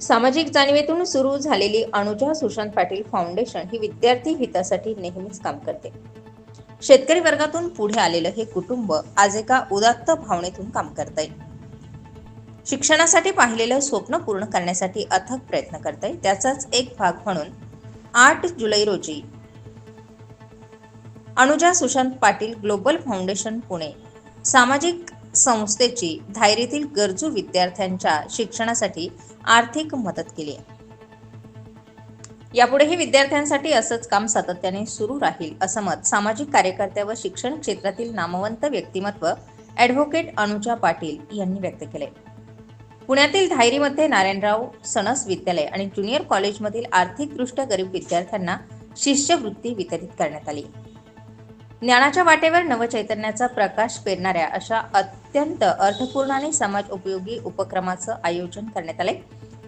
सामाजिक जाणीवेतून सुरू झालेली अनुजा सुशांत पाटील फाउंडेशन ही विद्यार्थी हितासाठी नेहमीच काम करते. शेतकरी वर्गातून पुढे आलेलं हे कुटुंब आज एका उदात्त भावनेतून काम करत आहे शिक्षणासाठी पाहिलेलं स्वप्न पूर्ण करण्यासाठी अथक प्रयत्न करत आहे त्याचाच एक भाग म्हणून आठ जुलै रोजी अनुजा सुशांत पाटील ग्लोबल फाउंडेशन पुणे सामाजिक संस्थेची धायरीतील गरजू विद्यार्थ्यांच्या शिक्षणासाठी आर्थिक मदत केली आहे. यापुढेही विद्यार्थ्यांसाठी असंच काम सातत्याने सुरू राहील असं मत सामाजिक कार्यकर्त्या व शिक्षण क्षेत्रातील नामवंत व्यक्तिमत्व ॲडव्होकेट अनुजा पाटील यांनी व्यक्त केले पुण्यातील धायरीमध्ये नारायणराव सणस विद्यालय आणि ज्युनियर कॉलेजमधील आर्थिकदृष्ट्या गरीब विद्यार्थ्यांना शिष्यवृत्ती वितरित करण्यात आली. ज्ञानाच्या वाटेवर नवचैतन्याचा प्रकाश पेरणाऱ्या अशा अत्यंत अर्थपूर्ण आणि समाज उपयोगी उपक्रमाचं आयोजन करण्यात आले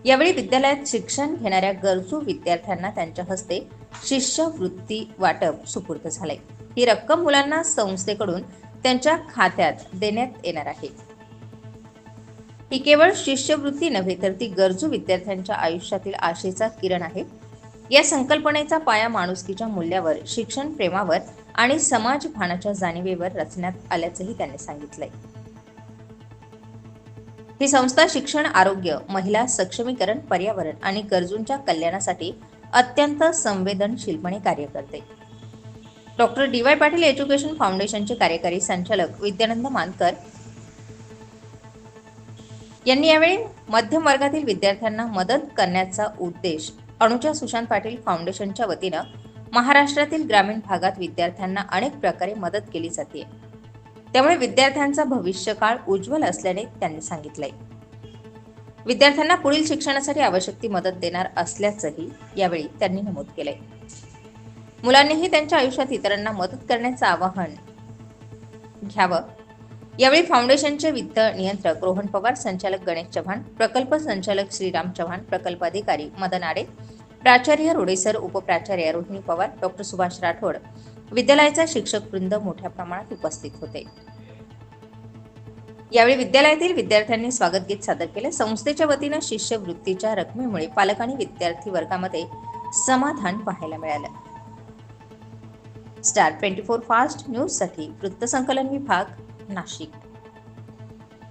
यावेळी विद्यालयात शिक्षण घेणाऱ्या गरजू विद्यार्थ्यांना त्यांच्या हस्ते शिष्यवृत्ती वाटप सुपूर्द झाले ही रक्कम मुलांना संस्थेकडून त्यांच्या खात्यात देण्यात येणार आहे. ही केवळ शिष्यवृत्ती नव्हे तर ती गरजू विद्यार्थ्यांच्या आयुष्यातील आशेचा किरण आहे. या संकल्पनेचा पाया माणुसकीच्या मूल्यावर शिक्षण प्रेमावर आणि समाज भानाच्या जाणीवेवर रचण्यात आल्याचंही त्यांनी सांगितलंय. ही संस्था शिक्षण आरोग्य महिला सक्षमीकरण पर्यावरण आणि गरजूंच्या कल्याणासाठी अत्यंत संवेदनशीलपणे कार्य करते. Doctor D Y Patil education फाउंडेशनचे कार्यकारी संचालक विद्यानंद मानकर यांनी यावेळी मध्यम वर्गातील विद्यार्थ्यांना मदत करण्याचा उद्देश अनुजा सुशांत पाटील फाउंडेशनच्या वतीनं महाराष्ट्रातील ग्रामीण भागात विद्यार्थ्यांना अनेक प्रकारे मदत केली जाते. त्यामुळे विद्यार्थ्यांचा भविष्यकाळ उज्ज्वल असल्याने त्यांनी सांगितलंय. विद्यार्थ्यांना पुढील शिक्षणासाठी आवश्यक ती मदत देणार असल्याचंही यावेळी त्यांनी नमूद केलंय. मुलांनीही त्यांच्या आयुष्यात इतरांना मदत करण्याचं आवाहन घ्यावं यावेळी फाउंडेशनचे वित्त नियंत्रक रोहन पवार संचालक गणेश चव्हाण प्रकल्प संचालक श्रीराम चव्हाण प्रकल्प अधिकारी मदन आडे प्राचार्य रोडेसर उपप्राचार्य रोहिणी पवार डॉक्टर सुभाष राठोड. विद्यालयाचा शिक्षक वृंद मोठ्या प्रमाणात उपस्थित होते. यावेळी विद्यालयातील विद्यार्थ्यांनी स्वागत गीत सादर केले. संस्थेच्या वतीनं शिष्यवृत्तीच्या रकमेमुळे पालक आणि विद्यार्थी वर्गामध्ये समाधान पाहायला मिळालं. स्टार ट्वेंटी फोर फास्ट न्यूजसाठी वृत्तसंकलन विभाग नाशिक